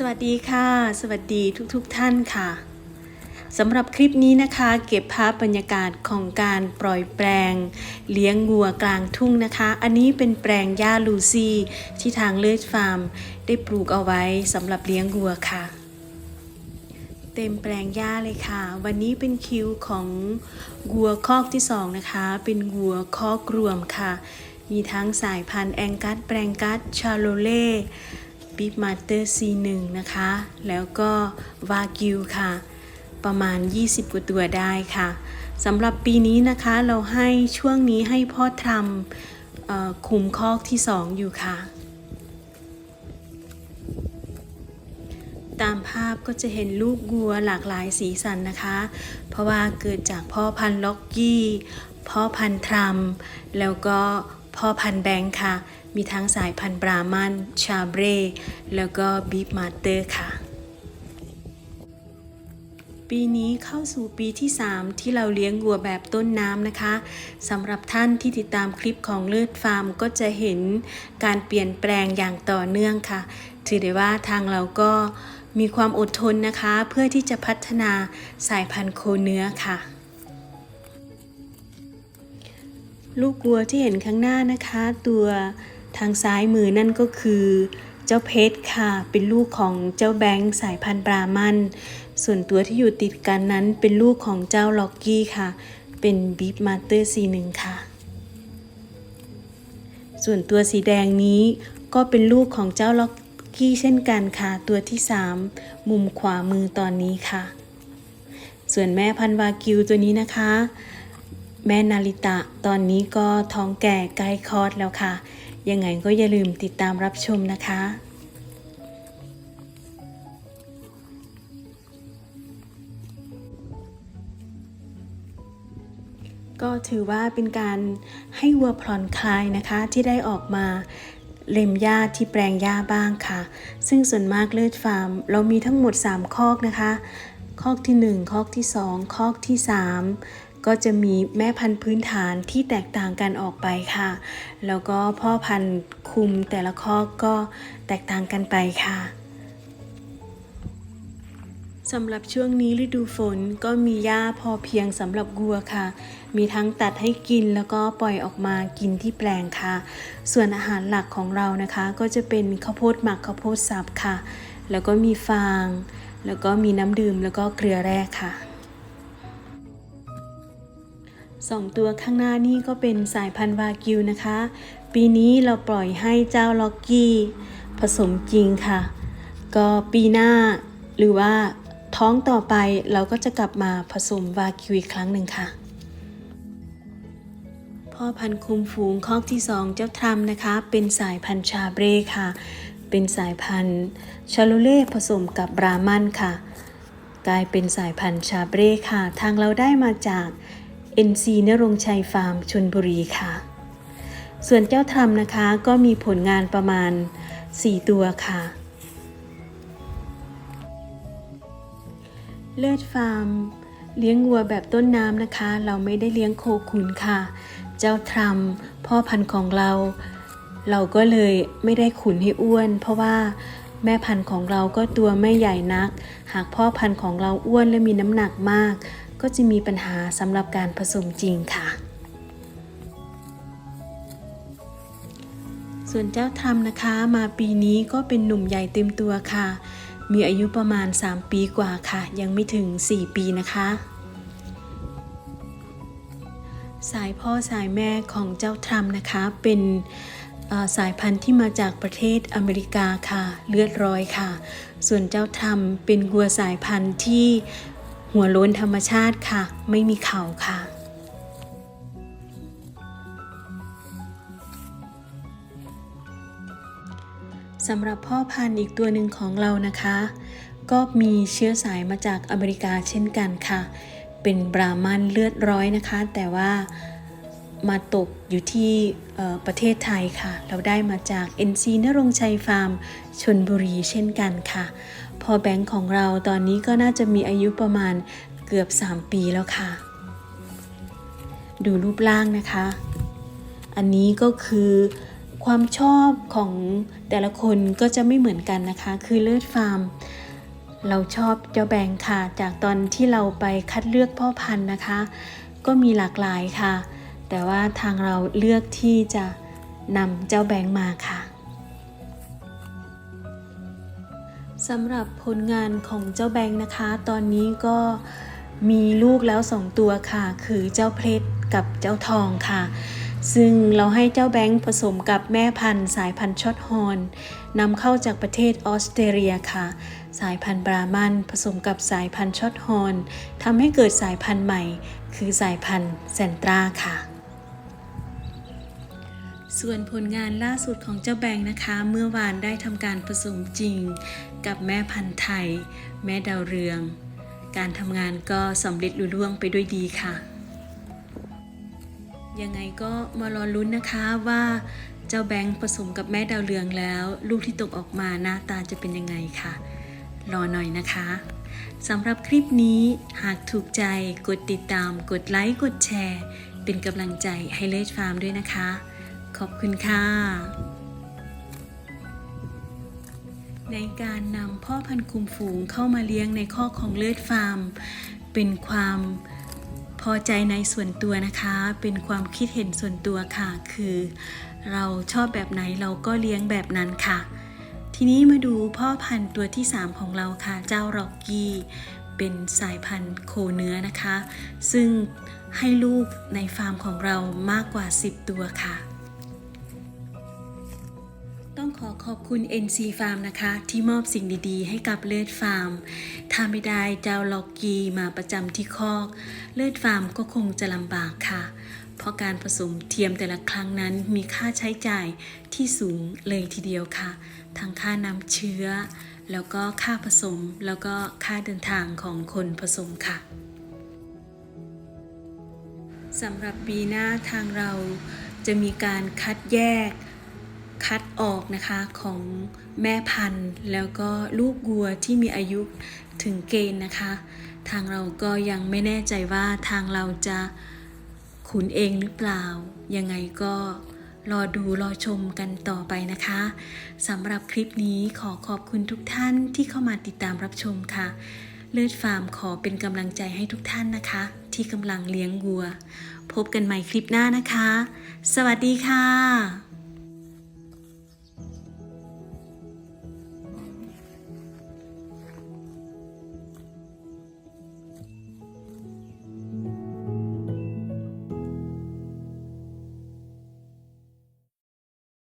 สวัสดีค่ะ สวัสดีทุกๆทท่านค่ะสำหรับคลิปนี้นะคะ เก็บภาพบรรยากาศของการปล่อยแปลง เลี้ยงงัวกลางทุ่งนะคะ อันนี้เป็นแปลงหญ้าลูซี่ ที่ทางเลิศฟาร์ม ได้ปลูกเอาไว้สำหรับเลี้ยงงัวค่ะ เต็มแปลงหญ้าเลยค่ะ วันนี้เป็นคิวของวัวคอกที่สองนะคะ เป็นวัวคอกรวมค่ะ มีทั้งสายพันธุ์แองกัสแปลงกัสชาโลเล่ บิฟมาเตอร์ C1 นะคะ แล้วก็วากิวค่ะ ประมาณ 20 กว่าตัวได้ค่ะสำหรับปีนี้นะคะเราให้ช่วงนี้ให้พ่อทำเอ่อคุมคอกที่ 2 อยู่ค่ะ ตามภาพก็จะเห็นลูกวัวหลากหลายสีสันนะคะ เพราะว่าเกิดจากพ่อพันธุ์ล็อกกี้ พ่อพันธุ์ทรัมแล้วก็ พ่อพันธุ์แบงค์ค่ะ มีทั้งสายพันธุ์บรามันชาเบรแล้วก็บีฟมาสเตอร์ค่ะ ปีนี้เข้าสู่ปีที่ 3 ที่เราเลี้ยงวัวแบบต้นน้ำนะคะสำหรับท่านที่ติดตามคลิปของเลือดฟาร์มก็จะเห็นการเปลี่ยนแปลงอย่างต่อเนื่องค่ะ ถือได้ว่าทางเราก็มีความอดทนนะคะ เพื่อที่จะพัฒนาสายพันธุ์โคเนื้อค่ะ ลูกวัวที่เห็นข้างหน้านะคะ ตัวทางซ้ายมือนั่นก็คือ เจ้าเพชรค่ะ เป็นลูกของเจ้าแบงค์สายพันธุ์บรามัน ส่วนตัวที่อยู่ติดกันนั้นเป็นลูกของเจ้าล็อกกี้ค่ะ เป็นบีฟมาสเตอร์ซีหนึ่งค่ะ ส่วนตัวสีแดงนี้ก็เป็นลูกของเจ้าล็อกกี้เช่นกันค่ะ ตัวที่ 3 มุมขวามือตอนนี้ค่ะ ส่วนแม่พันวากิวตัวนี้นะคะ แม่นาริตะตอนนี้ก็ท้องแก่ใกล้คลอดแล้วค่ะ ยังไงก็อย่าลืมติดตามรับชมนะคะ ก็ถือว่าเป็นการให้วัวผ่อนคลายนะคะที่ได้ออกมาเล็มหญ้าที่แปลงหญ้าบ้างค่ะ ซึ่งส่วนมากเลือดฟาร์ม เรามีทั้งหมด 3 คอกนะคะ คอกที่ 1 คอกที่ 2 คอกที่ 3 ก็จะมีแม่พันธุ์พื้นฐานที่แตกต่างกันออกไปค่ะ แล้วก็พ่อพันธุ์คุมแต่ละคอกก็แตกต่างกันไปค่ะสำหรับช่วงนี้ฤดูฝนก็มีหญ้าพอเพียงสำหรับวัวค่ะ มีทั้งตัดให้กินแล้วก็ปล่อยออกมากินที่แปลงค่ะ ส่วนอาหารหลักของเรานะคะ ก็จะเป็นข้าวโพดหมักข้าวโพดสับค่ะ แล้วก็มีฟาง แล้วก็มีน้ำดื่มแล้วก็เกลือแร่ค่ะ สองตัวข้างหน้านี่ก็เป็นสายพันธุ์วากิวนะคะ ปีนี้เราปล่อยให้เจ้าล็อกกี้ผสมจริงค่ะ ก็ปีหน้าหรือว่าท้องต่อไปเราก็จะกลับมาผสมวากิวอีกครั้งหนึ่งค่ะ พ่อพันธุ์คุมฝูงคอกที่สองเจ้าทรัมนะคะ เป็นสายพันธุ์ชาเบรค่ะ เป็นสายพันธุ์ชาโลเล่ผสมกับบรามันค่ะ กลายเป็นสายพันธุ์ชาเบรค่ะ ทางเราได้มาจาก NC นรงชัยฟาร์มชนบุรีค่ะ ส่วนเจ้าทรัมนะคะก็มีผลงานประมาณ 4 ตัวค่ะ เลือดฟาร์ม เลี้ยงวัวแบบต้นน้ำนะคะ เราไม่ได้เลี้ยงโคขุนค่ะ เจ้าทรัมพ่อพันธุ์ของเรา เราก็เลยไม่ได้ขุนให้อ้วน เพราะว่าแม่พันธุ์ของเราก็ตัวไม่ใหญ่นัก หากพ่อพันธุ์ของเราอ้วนและมีน้ำหนักมาก ก็จะมีปัญหาสำหรับการผสมจริงค่ะ ส่วนเจ้าทรัมนะคะมาปีนี้ก็เป็นหนุ่มใหญ่เต็มตัวค่ะ มีอายุประมาณ 3 ปีกว่าค่ะ ยังไม่ถึง 4 ปีนะคะ สายพ่อสายแม่ของเจ้าทรัมนะคะเป็นสายพันธุ์ที่มาจากประเทศอเมริกาค่ะ เลือดร้อยค่ะ ส่วนเจ้าทรัมเป็นวัวสายพันธุ์ที่ หัวโล้นธรรมชาติค่ะ ไม่มีเข่าค่ะ สำหรับพ่อพันธุ์อีกตัวหนึ่งของเรานะคะ ก็มีเชื้อสายมาจากอเมริกาเช่นกันค่ะ เป็นบรามันเลือดร้อยนะคะ แต่ว่ามาตกอยู่ที่ประเทศไทยค่ะ เราได้มาจาก NC นรงชัยฟาร์มชนบุรีเช่นกันค่ะ อแบงค์ของเราตอนนี้ก็น่าจะมีอายุประมาณเกือบ 3 ปีแล้วค่ะ ดูรูปร่างนะคะ อันนี้ก็คือคความชอบของแต่ละคนก็จะไม่เหมือนกันนะคะ คือเลือดฟาร์ม เราชอบเจ้าแบงค์ค่ะ จากตอนที่เราไปคัดเลือกพ่อพันธุ์นะคะ ก็มีหลากหลายค่ะ แต่ว่าทางเราเลือกที่จะนำเจ้าแบงค์มาค่ะ สำหรับผลงานของเจ้าแบงค์นะคะ ตอนนี้ก็มีลูกแล้วสองตัวค่ะ คือเจ้าเพชรกับเจ้าทองค่ะ ซึ่งเราให้เจ้าแบงค์ผสมกับแม่พันธุ์ สายพันธุ์ช็อตฮอนนำเข้าจากประเทศออสเตรเลียค่ะ สายพันธุ์บรามันผสมกับสายพันธุ์ช็อตฮอนทำให้เกิดสายพันธุ์ใหม่ คือสายพันธุ์แซนตราค่ะ ส่วนผลงานล่าสุดของเจ้าแบงค์นะคะ เมื่อวานได้ทำการผสมจริง กับแม่พันธุ์ไทย แม่ดาวเรือง การทำงานก็สำเร็จลุล่วงไปด้วยดีค่ะ ยังไงก็มารอลุ้นนะคะว่าเจ้าแบงค์ผสมกับแม่ดาวเรืองแล้ว ลูกที่ตกออกมาหน้าตาจะเป็นยังไงค่ะ รอหน่อยนะคะสำหรับคลิปนี้หากถูกใจกดติดตาม กดไลค์ กดแชร์ เป็นกำลังใจให้เลดฟาร์มด้วยนะคะ ขอบคุณค่ะ ในการนำพ่อพันธุ์คุมฝูงเข้ามาเลี้ยงในข้อของเลือดฟาร์ม เป็นความพอใจในส่วนตัวนะคะ เป็นความคิดเห็นส่วนตัวค่ะ คือ เราชอบแบบไหนเราก็เลี้ยงแบบนั้นค่ะ ทีนี้มาดูพ่อพันธุ์ตัวที่ 3 ของเราค่ะ เจ้าร็อกกี้เป็นสายพันธุ์โคเนื้อนะคะ ซึ่งให้ลูกในฟาร์มของเรามากกว่า 10 ตัวค่ะ ต้องขอขอบคุณ NC Farm นะคะ ที่มอบสิ่งดีๆ ให้กับเลือดฟาร์ม ถ้าไม่ได้เจ้าล็อกกี้มาประจำที่คอก เลือดฟาร์มก็คงจะลำบากค่ะ เพราะการผสมเทียมแต่ละครั้งนั้นมีค่าใช้จ่ายที่สูงเลยทีเดียวค่ะ ทั้งค่านำเชื้อ แล้วก็ค่าผสม แล้วก็ค่าเดินทางของคนผสมค่ะสำหรับปีหน้าทางเราจะมีการคัดแยก คัดออกนะคะของแม่พันธุ์แล้วก็ลูกวัวที่มีอายุถึงเกณฑ์นะคะ ทางเราก็ยังไม่แน่ใจว่าทางเราจะขุนเองหรือเปล่า ยังไงก็รอดูรอชมกันต่อไปนะคะสำหรับคลิปนี้ขอขอบคุณทุกท่านที่เข้ามาติดตามรับชมค่ะ เลือดฟาร์มขอเป็นกำลังใจให้ทุกท่านนะคะ ที่กำลังเลี้ยงวัว พบกันใหม่คลิปหน้านะคะ สวัสดีค่ะ